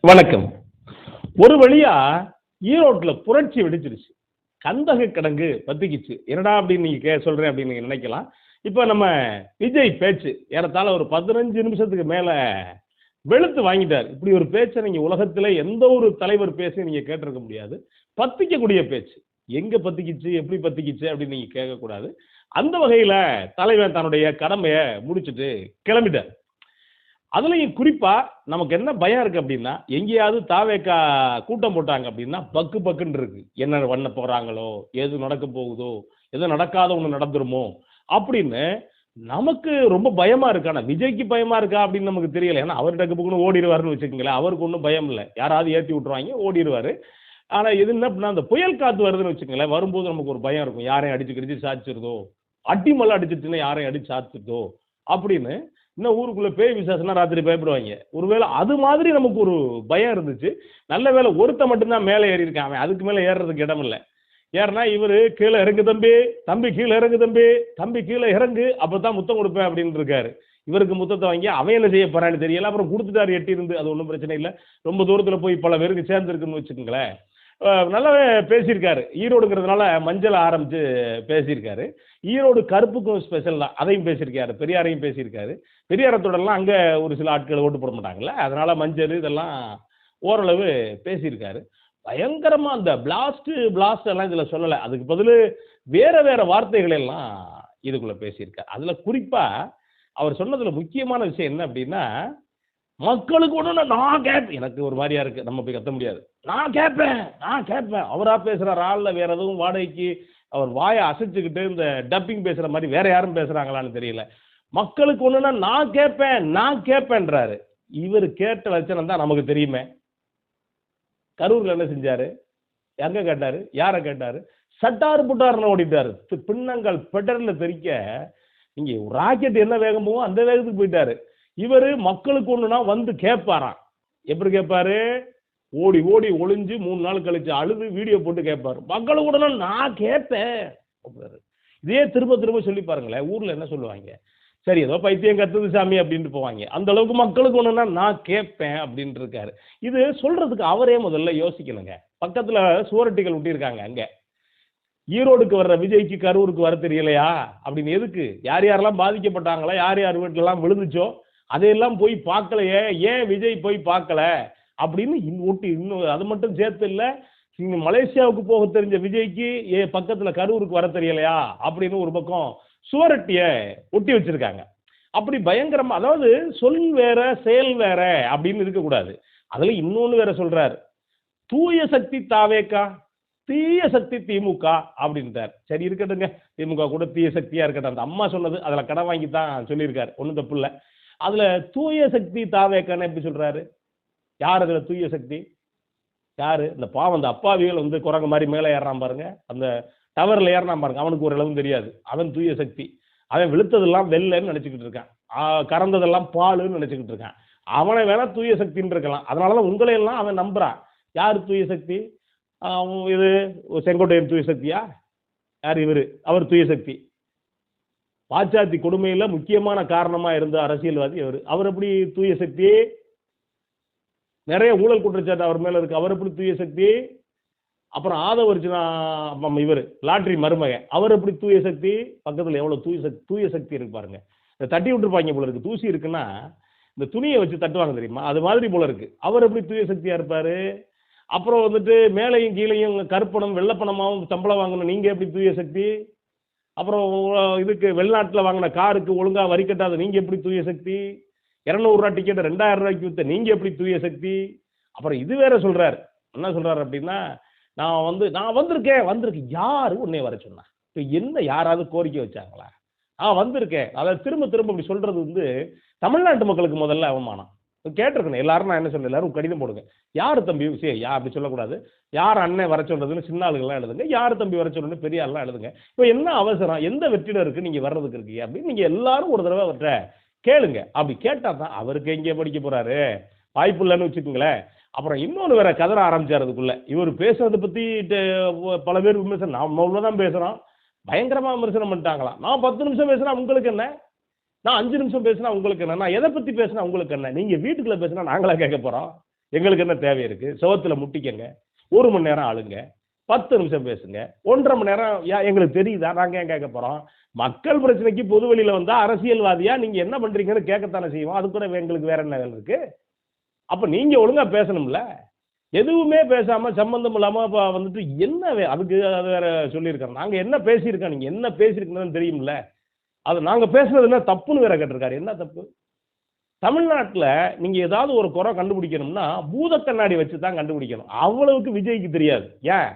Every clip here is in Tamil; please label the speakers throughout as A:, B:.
A: வணக்கம். ஒரு வழியா ஈரோட்டில் புரட்சி வெடிச்சிருச்சு. கந்தக கிடங்கு பத்திக்கிச்சு என்னடா அப்படின்னு நீங்க கே சொல்றேன் அப்படின்னு நீங்க நினைக்கலாம். இப்போ நம்ம விஜய் பேச்சு ஏறத்தாழ ஒரு பதினஞ்சு நிமிஷத்துக்கு மேல வெளுத்து வாங்கிட்டார். இப்படி ஒரு பேச்சை நீங்க உலகத்துல எந்த ஒரு தலைவர் பேசி நீங்க கேட்டிருக்க முடியாது. பத்திக்கக்கூடிய பேச்சு. எங்க பத்திக்கிச்சு எப்படி பத்திக்கிச்சு அப்படின்னு நீங்க கேட்கக்கூடாது. அந்த வகையில தலைவர் தன்னுடைய கடமையை முடிச்சுட்டு கிளம்பிட்டார். அதுலயும் குறிப்பா நமக்கு என்ன பயம் இருக்கு அப்படின்னா எங்கேயாவது தாவேக்கா கூட்டம் போட்டாங்க அப்படின்னா பக்கு பக்குன்னு இருக்கு. என்ன பண்ண போறாங்களோ எது நடக்க போகுதோ எது நடக்காத ஒன்று நடந்துருமோ அப்படின்னு நமக்கு ரொம்ப பயமா இருக்கு. ஆனா விஜய்க்கு பயமா இருக்கா அப்படின்னு நமக்கு தெரியல. ஏன்னா அவர் டக்கு பக்குன்னு ஓடிடுவாருன்னு வச்சுக்கோங்களேன். அவருக்கு ஒன்றும் பயம் இல்லை. யாராவது ஏற்றி விட்டுருவாங்க ஓடிடுவாரு. ஆனா எது என்ன அப்படின்னா அந்த புயல் காத்து வருதுன்னு வச்சுக்கோங்களேன். வரும்போது நமக்கு ஒரு பயம் இருக்கும். யாரையும் அடிச்சு கிடிச்சு சாச்சிருதோ அட்டி மலை அடிச்சிருச்சுன்னா யாரையும் அடிச்சு சாச்சிருதோ அப்படின்னு இன்னும் ஊருக்குள்ள பேய் விசேஷம்னா ராத்திரி பயப்படுவாங்க. ஒருவேளை அது மாதிரி நமக்கு ஒரு பயம் இருந்துச்சு. நல்ல வேலை ஒருத்த மட்டும்தான் மேலே ஏறி இருக்கான். அவன் அதுக்கு மேலே ஏறுறதுக்கு இடம் இல்லை. ஏறனா இவர் கீழே இறங்கு தம்பி தம்பி கீழே இறங்கு தம்பி தம்பி கீழே இறங்கு அப்பதான் முத்தம் கொடுப்பேன் அப்படின்னு இருக்காரு. இவருக்கு முத்தத்தை வாங்கி அவன் என்ன செய்ய போறான்னு தெரியல. அப்புறம் கொடுத்துட்டாரு எட்டி இருந்து அது ஒன்றும் பிரச்சனை இல்லை. ரொம்ப தூரத்தில் போய் பல பேருக்கு சேர்ந்துருக்குன்னு வச்சுக்கோங்களேன். நல்லாவே பேசியிருக்காரு. ஈரோடுங்கிறதுனால மஞ்சள் ஆரம்பித்து பேசியிருக்காரு. ஈரோடு கருப்புக்கும் ஸ்பெஷல் தான். அதையும் பேசியிருக்காரு. பெரியாரையும் பேசியிருக்காரு. பெரியாரத்தோடலாம் அங்கே ஒரு சில ஆட்கள் ஓட்டு போட மாட்டாங்கல்ல. அதனால் மஞ்சள் இதெல்லாம் ஓரளவு பேசியிருக்காரு. பயங்கரமாக அந்த பிளாஸ்ட்டு பிளாஸ்ட் எல்லாம் இதில் சொல்லலை. அதுக்கு பதில் வேறு வேறு வார்த்தைகள் எல்லாம் பேசியிருக்காரு. அதில் குறிப்பாக அவர் சொன்னதில் முக்கியமான விஷயம் என்ன அப்படின்னா மக்களுக்கு ஒன்று நான் கேட்பேன் எனக்கு ஒரு மாதிரியா இருக்கு நம்ம போய் கத்த முடியாது. நான் கேட்பேன் நான் கேட்பேன் அவரா பேசுகிற ஆளில் வேற எதுவும் வாடகைக்கு அவர் வாயை அசைச்சுக்கிட்டு இந்த டப்பிங் பேசுகிற மாதிரி வேற யாரும் பேசுகிறாங்களான்னு தெரியல. மக்களுக்கு ஒன்றுனா நான் கேட்பேன் நான் கேட்பேன்றாரு இவர் கேட்ட லட்சணம் தான் நமக்கு தெரியுமே. கரூரில் என்ன செஞ்சாரு? எங்க கேட்டாரு? யாரை கேட்டாரு? சட்டார் புட்டாருன்னு ஓடிட்டாரு. பின்னங்கள் பெடரில் தெரிக்க இங்கே ராக்கெட் என்ன வேகம் போகும் அந்த வேகத்துக்கு போயிட்டாரு. இவர் மக்களுக்கு ஒண்ணுனா வந்து கேட்பாராம். எப்படி கேட்பாரு? ஓடி ஓடி ஒளிஞ்சு மூணு நாள் கழிச்சு அழுது வீடியோ போட்டு கேட்பாரு. மக்களுக்கு உடனே நான் கேட்பேன் இதே திரும்ப திரும்ப சொல்லி பாருங்களேன் ஊர்ல என்ன சொல்லுவாங்க? சரி ஏதோ பைத்தியம் கத்துது சாமி அப்படின்ட்டு போவாங்க. அந்த அளவுக்கு மக்களுக்கு ஒண்ணுன்னா நான் கேட்பேன் அப்படின்ட்டு இருக்காரு இது சொல்றதுக்கு அவரே முதல்ல யோசிக்கணுங்க. பக்கத்துல சுவரட்டிகள் விட்டிருக்காங்க அங்க. ஈரோடுக்கு வர்ற விஜய்க்கு கரூருக்கு வர தெரியலையா? அப்படின்னு எதுக்கு? யார் யாரெல்லாம் பாதிக்கப்பட்டாங்களா? யார் யார் வீட்டிலலாம் விழுந்துச்சோ? அதையெல்லாம் போய் பார்க்கலையே ஏன் விஜய் போய் பார்க்கல? அப்படின்னு இன் ஒட்டி இன்னும் அது மட்டும் சேர்த்து இல்லை இங்க மலேசியாவுக்கு போக தெரிஞ்ச விஜய்க்கு ஏ பக்கத்தில் கரூருக்கு வர தெரியலையா? அப்படின்னு ஒரு பக்கம் சுவரட்டியை ஒட்டி வச்சிருக்காங்க. அப்படி பயங்கரமா அதாவது சொல் வேற செயல் வேற அப்படின்னு இருக்கக்கூடாது. அதில் இன்னொன்று வேற சொல்றாரு. தூய சக்தி தாவேக்கா தீய சக்தி திமுக அப்படின்ட்டார். சரி இருக்கட்டுங்க திமுக கூட தீய சக்தியா இருக்கட்டும். அந்த அம்மா சொன்னது அதில் கடன் வாங்கி தான் சொல்லியிருக்காரு. ஒன்றும் தப்பு இல்லை. அதுல தூய சக்தி தாவேக்கான எப்படி சொல்றாரு? யார் அதுல தூய சக்தி? யாரு? இந்த பாவம் அந்த அப்பாவிகள் வந்து குரங்கு மாதிரி மேலே ஏறுறான் பாருங்க. அந்த டவர்ல ஏறினான் பாருங்க. அவனுக்கு ஒரு அளவு தெரியாது. அவன் தூய சக்தி. அவன் வெளுத்ததெல்லாம் வெள்ளைன்னு நினச்சிக்கிட்டு இருக்கான். கறந்ததெல்லாம் பாலுன்னு நினைச்சுக்கிட்டு இருக்கான். அவனை வேணா தூய சக்தின்னு இருக்கலாம். அதனாலதான் உங்களை எல்லாம் அவன் நம்புறான். யார் தூய சக்தி? இது செங்கோட்டையன் தூய சக்தியா? யார் இவர்? அவர் தூய சக்தி. பாச்சாத்தி கொடுமையில முக்கியமான காரணமாக இருந்த அரசியல்வாதி அவர். அவர் எப்படி தூய சக்தி நிறைய ஊழல் குற்றச்சாட்டு அவர் மேலே இருக்கு. அவர் எப்படி தூய சக்தி அப்புறம் ஆதவர்ஜுனா இவர் லாட்ரி மருமகன். அவர் எப்படி தூய சக்தி? பக்கத்தில் எவ்வளோ தூய சக்தி தூய சக்தி இருக்கு பாருங்க. இந்த தட்டி விட்டுருப்பாங்க போல இருக்கு. தூசி இருக்குன்னா இந்த துணியை வச்சு தட்டுவாங்க தெரியுமா? அது மாதிரி போல இருக்கு. அவர் எப்படி தூய சக்தியாக இருப்பார்? அப்புறம் வந்துட்டு மேலையும் கீழையும் கருப்பணம் வெள்ளப்பணமாகவும் சம்பளம் வாங்கணும். நீங்கள் எப்படி தூய சக்தி? அப்புறம் இதுக்கு வெளிநாட்டில் வாங்கின காருக்கு ஒழுங்காக வரி கட்டாத நீங்கள் எப்படி தூய சக்தி? இரநூறுவா டிக்கெட் ரெண்டாயிரம் ரூபாய்க்கு விற்ற நீங்கள் எப்படி தூய சக்தி? அப்புறம் இது வேற சொல்கிறார் என்ன சொல்கிறார் அப்படின்னா நான் வந்து நான் வந்திருக்கேன் வந்திருக்கேன். யார் உன்னை வர சொன்னா? இப்போ என்ன யாராவது கோரிக்கை வச்சாங்களா? நான் வந்திருக்கேன். அதை திரும்ப திரும்ப இப்படி சொல்கிறது வந்து தமிழ்நாட்டு மக்களுக்கு முதல்ல அவமானம். கேட்டிருக்கணும். எல்லாரும் நான் என்ன சொல்ல எல்லாரும் கடிதம் போடுங்க. யார் தம்பி? சரி யா அப்படி சொல்லக்கூடாது. யார் அண்ணன் வர சொல்றதுன்னு சின்ன ஆளுகள்லாம் எழுதுங்க. யார் தம்பி வர சொல்றதுன்னு பெரிய ஆள்லாம் எழுதுங்க. இப்போ என்ன அவசரம்? எந்த வெற்றிடம் இருக்கு? நீங்க வர்றதுக்கு இருக்கீங்க அப்படின்னு நீங்க எல்லாரும் ஒரு தடவை அவர்கிட்ட கேளுங்க. அப்படி கேட்டா தான் அவருக்கு எங்கே படிக்க போறாரு. வாய்ப்பு இல்லைன்னு வச்சுக்கோங்களேன். அப்புறம் இன்னொன்று வேற கதற ஆரம்பிச்சாரதுக்குள்ளே இவர் பேசுறதை பத்தி பல பேர் விமர்சனம். நம்ம தான் பேசுறோம். பயங்கரமா விமர்சனம் பண்ணிட்டாங்களாம். நான் பத்து நிமிஷம் பேசுகிறேன் உங்களுக்கு என்ன? நான் அஞ்சு நிமிஷம் பேசினா உங்களுக்கு என்ன? நான் எதை பற்றி பேசினா உங்களுக்கு என்ன? நீங்கள் வீட்டுக்குள்ளே பேசினா நாங்களாக கேட்க போகிறோம் எங்களுக்கு என்ன தேவை இருக்குது சுவத்தில் முட்டிக்கங்க. ஒரு மணி நேரம் ஆளுங்க பத்து நிமிஷம் பேசுங்க. ஒன்றரை மணி நேரம் யா- எங்களுக்கு தெரியுதா? நாங்கள் ஏன் கேட்க போகிறோம் மக்கள் பிரச்சனைக்கு பொது வெளியில வந்தால் அரசியல்வாதியாக நீங்கள் என்ன பண்ணுறீங்கன்னு கேட்கத்தானே செய்வோம். அது கூட எங்களுக்கு வேற என்ன வேலை அப்போ நீங்கள் ஒழுங்காக பேசணும்ல. எதுவுமே பேசாமல் சம்மந்தம் இல்லாமல் இப்போ வந்துட்டு என்ன வே- அதுக்கு அது வேற சொல்லியிருக்கிறோம் நாங்கள் என்ன பேசியிருக்கோம்? நீங்கள் என்ன பேசியிருக்கீங்கன்னு தெரியும்ல. அது நாங்க பேசுனது என்ன? தப்புன்னு வேற கேட்டிருக்காரு. என்ன தப்பு? தமிழ்நாட்டில் நீங்க ஏதாவது ஒரு குறை கண்டுபிடிக்கணும்னா பூத கண்ணாடி வச்சு தான் கண்டுபிடிக்கணும். அவ்வளவுக்கு விஜய்க்கு தெரியாது. ஏன்?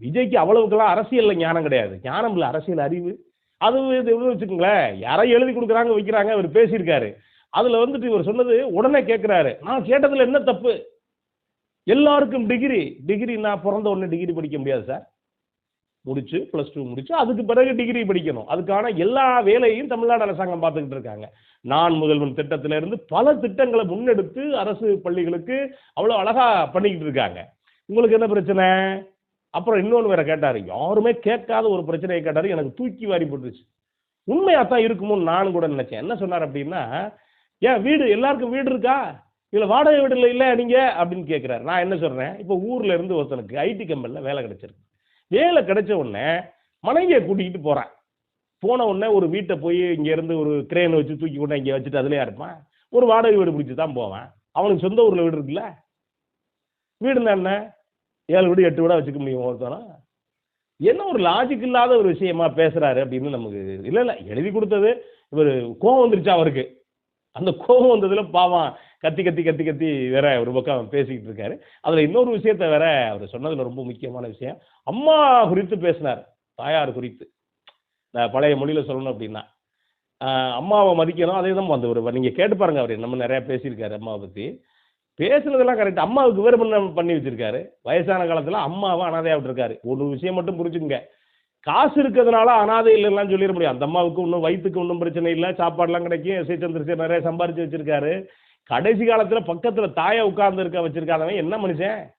A: விஜய்க்கு அவ்வளவுக்கெல்லாம் அரசியல்ல ஞானம் கிடையாது. ஞானம் இல்லை அரசியல் அறிவு. அது இது வச்சுக்கோங்களேன். யாரையும் எழுதி கொடுக்குறாங்க வைக்கிறாங்க அவர் பேசியிருக்காரு. அதுல வந்துட்டு இவர் சொன்னது உடனே கேட்கிறாரு நான் கேட்டதுல என்ன தப்பு? எல்லாருக்கும் டிகிரி டிகிரி நான் பிறந்த உடனே டிகிரி படிக்க முடியாது சார் முடிச்சு ப்ளஸ் டூ முடிச்சு அதுக்கு பிறகு டிகிரி படிக்கணும். அதுக்கான எல்லா வேலையும் தமிழ்நாடு அரசாங்கம் பார்த்துக்கிட்டு இருக்காங்க. நான் முதல்வன் திட்டத்திலிருந்து பல திட்டங்களை முன்னெடுத்து அரசு பள்ளிகளுக்கு அவ்வளோ அழகா பண்ணிக்கிட்டு இருக்காங்க. உங்களுக்கு என்ன பிரச்சனை? அப்புறம் இன்னொன்று வேற கேட்டார். யாருமே கேட்காத ஒரு பிரச்சனையை கேட்டார். எனக்கு தூக்கி வாரி போட்டுருச்சு. உண்மையாக தான் இருக்குமோன்னு நான் கூட நினைச்சேன். என்ன சொன்னார் அப்படின்னா ஏன் வீடு எல்லாருக்கும் வீடு இருக்கா? இதில் வாடகை வீடு இல்லை இல்லை நீங்கள் அப்படின்னு கேட்குறாரு நான் என்ன சொல்கிறேன் இப்போ ஊரில் இருந்து ஒருத்தனுக்கு ஐடி கம்பெனியில் வேலை கிடைச்சிருக்கு. வேலை கிடைச்ச உடனே மனைவியை கூட்டிக்கிட்டு போகிறான் போன உடனே ஒரு வீட்டை போய் இங்கேருந்து ஒரு கிரேனை வச்சு தூக்கி கொண்டு இங்கே வச்சுட்டு அதுலேயே இருப்பான். ஒரு வாடகை வீடு பிடிச்சி தான் போவான். அவனுக்கு சொந்த ஊரில் வீடு இருக்குல்ல? வீடு என்ன? ஏழு வீடு எட்டு வீடாக வச்சுக்க முடியும் ஒருத்தனா என்ன ஒரு லாஜிக் இல்லாத ஒரு விஷயமா பேசுறாரு அப்படின்னு நமக்கு இல்லை இல்லை. எழுதி கொடுத்தது இவர் கோவம் வந்துருச்சு அவருக்கு. அந்த கோபம் வந்ததுல பாவம். கத்தி கத்தி கத்தி கத்தி வேற ஒரு பக்கம் பேசிக்கிட்டு இருக்காரு. அதில் இன்னொரு விஷயத்த வேற அவர் சொன்னதில் ரொம்ப முக்கியமான விஷயம். அம்மா குறித்து பேசினார் தாயார் குறித்து. நான் பழைய மொழியில் சொல்லணும் அப்படின்னா. அம்மாவை மதிக்கணும் அதே தான் அந்த ஒரு நீங்கள் கேட்டு பாருங்க அவர் நம்ம நிறையா பேசியிருக்காரு அம்மாவை பற்றி பேசுனதெல்லாம் கரெக்ட் அம்மாவுக்கு வேறு பண்ண பண்ணி வச்சிருக்காரு. வயசான காலத்தில் அம்மாவை அனாதையாக விட்டுருக்காரு. ஒரு விஷயம் மட்டும் புரிஞ்சுக்குங்க. காசு இருக்கிறதுனால அனாதை இல்லைலாம் சொல்லிட முடியும் அந்த அம்மாவுக்கு இன்னும் வயிற்றுக்கு ஒன்றும் பிரச்சனை இல்லை. சாப்பாடுலாம் கிடைக்கும். எஸ் சந்திரசேகர் நிறைய சம்பாரிச்சு வச்சிருக்காரு. கடைசி காலத்தில் பக்கத்தில் தாயை உட்கார்ந்து இருக்க வச்சிருக்காதவன் என்ன மனுஷன்?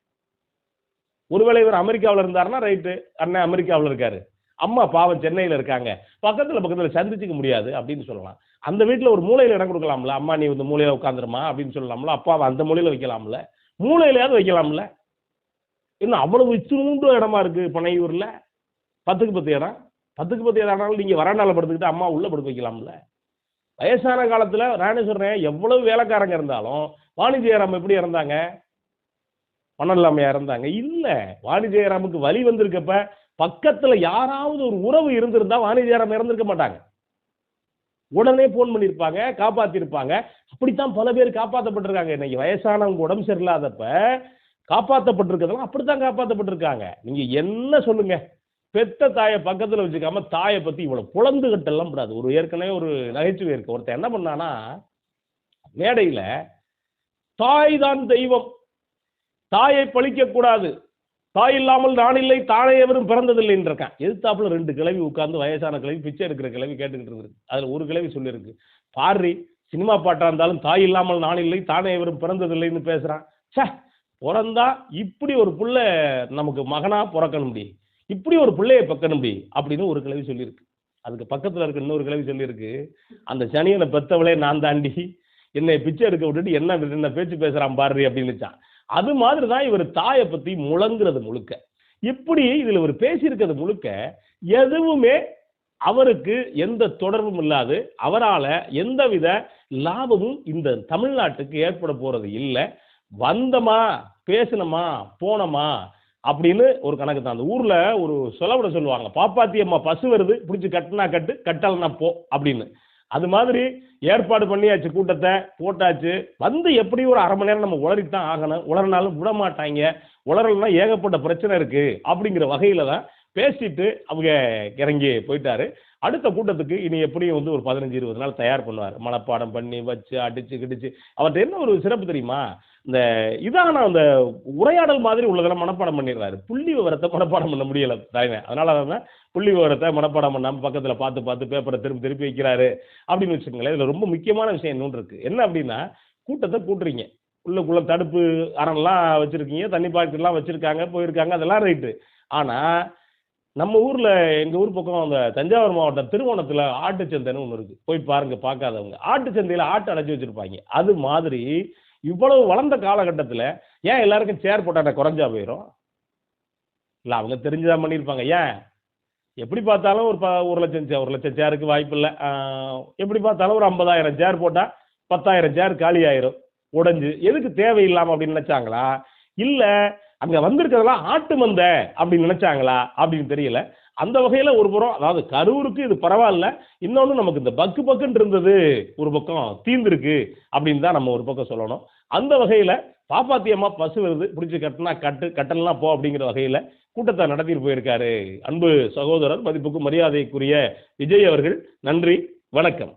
A: ஒருவேளை இவர் அமெரிக்காவில் இருந்தாருன்னா ரைட்டு அண்ணன் அமெரிக்காவில் இருக்காரு. அம்மா பாவம் சென்னையில் இருக்காங்க. பக்கத்தில் பக்கத்தில் சந்திச்சுக்க முடியாது அப்படின்னு சொல்லலாம். அந்த வீட்டில் ஒரு மூலையில் இடம் கொடுக்கலாம்ல. அம்மா நீ இந்த மூலையில் உட்காந்துருமா அப்படின்னு சொல்லலாம்ல. அப்பாவை அந்த மூலையில் வைக்கலாம்ல. மூலையிலையாவது வைக்கலாம்ல. இன்னும் அவ்வளவு இச்சுண்டு இடமா இருக்கு பனையூரில்? பத்துக்கு பத்து இடம். பத்துக்கு பத்து இடம்னாலும் நீங்கள் வராண்டால படுத்துக்கிட்டு அம்மா உள்ள படுக்க வைக்கலாம்ல. வயசான காலத்துல நானே சொல்றேன் எவ்வளவு வேலைக்காரங்க இருந்தாலும் வாணிஜெயராம் எப்படி இறந்தாங்க? பணம் இல்லாம இறந்தாங்க. இல்ல வாணிஜெயராமுக்கு வழி வந்திருக்கப்ப பக்கத்துல யாராவது ஒரு உறவு இருந்திருந்தா வாணிஜெயராம் இறந்திருக்க மாட்டாங்க. உடனே போன் பண்ணியிருப்பாங்க காப்பாத்திருப்பாங்க. அப்படித்தான் பல பேர் காப்பாற்றப்பட்டிருக்காங்க இன்னைக்கு வயசானவங்க உடம்பு சரியில்லாதப்ப காப்பாற்றப்பட்டிருக்கிறதெல்லாம் அப்படித்தான் காப்பாற்றப்பட்டிருக்காங்க நீங்க என்ன சொல்லுங்க? பெத்த தாயை பக்கத்தில் வச்சுக்காம தாயை பற்றி இவ்வளோ புலந்து எல்லாம் கூடாது ஒரு ஏற்கனவே ஒரு நகைச்சுவை இருக்கு. ஒருத்தன் என்ன பண்ணானா மேடையில் தாய் தான் தெய்வம். தாயை பழிக்க கூடாது. தாய் இல்லாமல் நான் இல்லை தானே எவரும் பிறந்ததில்லைன்னு இருக்கேன் எதிர்த்தாப்புல ரெண்டு கிழவி உட்கார்ந்து வயசான கிழவி பிச்சை எடுக்கிற கிழவி கேட்டுக்கிட்டு இருக்கு அதில் ஒரு கிழவி சொல்லியிருக்கு பாரு சினிமா பாட்டாக இருந்தாலும் தாய் இல்லாமல் நான் இல்லை தானே எவரும் பிறந்ததில்லைன்னு பேசுகிறான் சே பிறந்தா இப்படி ஒரு புள்ள நமக்கு மகனாக பிறக்கணும் இப்படி ஒரு பிள்ளையை பக்கணும் அப்படின்னு ஒரு கிழவி சொல்லியிருக்கு. அதுக்கு பக்கத்தில் இருக்க இன்னொரு கிழவி சொல்லியிருக்கு. அந்த சனியனை பெத்தவளே நான் தாண்டி என்னை பிச்சை எடுக்க விட்டுட்டு என்ன என்ன பேச்சு பேசுகிறான் பாரு அப்படின்னுச்சான் அது மாதிரி தான் இவர் தாயை பற்றி முழங்குறது முழுக்க. இப்படி இதில் இவர் பேசியிருக்கிறது முழுக்க எதுவுமே அவருக்கு எந்த தொடர்பும் இல்லாது அவரால் எந்தவித லாபமும் இந்த தமிழ்நாட்டுக்கு ஏற்பட போகிறது இல்லை. வந்தமா பேசினமா போனோமா அப்படின்னு ஒரு கணக்கு தான். அந்த ஊர்ல ஒரு சொலவிட சொல்லுவாங்க. பாப்பாத்தி அம்மா பசு வருது பிடிச்சி கட்டினா கட்டு கட்டலனா போ அப்படின்னு. அது மாதிரி ஏற்பாடு பண்ணியாச்சு கூட்டத்தை போட்டாச்சு. வந்து எப்படி ஒரு அரை மணி நேரம் நம்ம உளறித்தான் ஆகணும். உளறினாலும் விட மாட்டாங்க உளறல்னா ஏகப்பட்ட பிரச்சனை இருக்கு. அப்படிங்கிற வகையில தான் பேசிட்டு அவங்க இறங்கி போயிட்டாரு. அடுத்த கூட்டத்துக்கு இனி எப்படியும் வந்து ஒரு பதினஞ்சு இருபது நாள் தயார் பண்ணுவார். மனப்பாடம் பண்ணி வச்சு அடிச்சு கிடிச்சு. அவர்கிட்ட என்ன ஒரு சிறப்பு தெரியுமா? இந்த இதான அந்த உரையாடல் மாதிரி உள்ளதெல்லாம் மனப்பாடம் பண்ணிடுறாரு. புள்ளி விவரத்தை மனப்பாடம் பண்ண முடியல தாய்மை. அதனால தான் புள்ளி விவரத்தை மனப்பாடம் பண்ணாம பக்கத்துல பார்த்து பார்த்து பேப்பரை திருப்பி திருப்பி வைக்கிறாரு அப்படின்னு வச்சுக்கோங்களேன். இதுல ரொம்ப முக்கியமான விஷயம் இன்னொன்று இருக்கு. என்ன அப்படின்னா கூட்டத்தை கூட்டுறீங்க. உள்ளக்குள்ள தடுப்பு அரணெல்லாம் வச்சிருக்கீங்க தண்ணி பாக்கெட்லாம் வச்சிருக்காங்க போயிருக்காங்க அதெல்லாம் ரைட்டு. ஆனா நம்ம ஊரில் எங்கள் ஊர் பக்கம் அந்த தஞ்சாவூர் மாவட்டம் திருவோணத்தில் ஆட்டுச்சந்தைன்னு ஒன்று இருக்குது போய் பாருங்க பார்க்காதவங்க. ஆட்டுச்சந்தையில் ஆட்டு அடைச்சி வச்சுருப்பாங்க. அது மாதிரி இவ்வளவு வளர்ந்த காலகட்டத்தில் ஏன் எல்லாருக்கும் சேர் போட்டாட்ட குறைஞ்சா போயிடும் இல்லை அவங்க தெரிஞ்சுதான் பண்ணியிருப்பாங்க. ஏன்? எப்படி பார்த்தாலும் ஒரு ப ஒரு லட்சம் சே- ஒரு லட்சம் சேருக்கு வாய்ப்பு இல்லை. எப்படி பார்த்தாலும் ஒரு ஐம்பதாயிரம் சேர் போட்டால் பத்தாயிரம் சேர் காலி ஆயிரும் உடஞ்சு. எதுக்கு தேவையில்லாமல் அப்படின்னு நினச்சாங்களா? இல்லை அங்கே வந்திருக்கிறதெல்லாம் ஆட்டு மந்த அப்படின்னு நினச்சாங்களா அப்படின்னு தெரியல. அந்த வகையில் ஒரு புறம் அதாவது கரூருக்கு இது பரவாயில்ல இன்னொன்று நமக்கு இந்த பக்கு பக்குன்னு இருந்தது ஒரு பக்கம் தீர்ந்துருக்கு அப்படின்னு தான் நம்ம ஒரு பக்கம் சொல்லணும். அந்த வகையில் பாப்பாத்தியம்மா பசு வருது பிடிச்சி கட்டினா கட்டு கட்டலாம் போ அப்படிங்கிற வகையில் கூட்டத்தை நடத்திட்டு போயிருக்காரு. அன்பு சகோதரர் மதிப்புக்கு மரியாதைக்குரிய விஜய் அவர்கள் நன்றி வணக்கம்.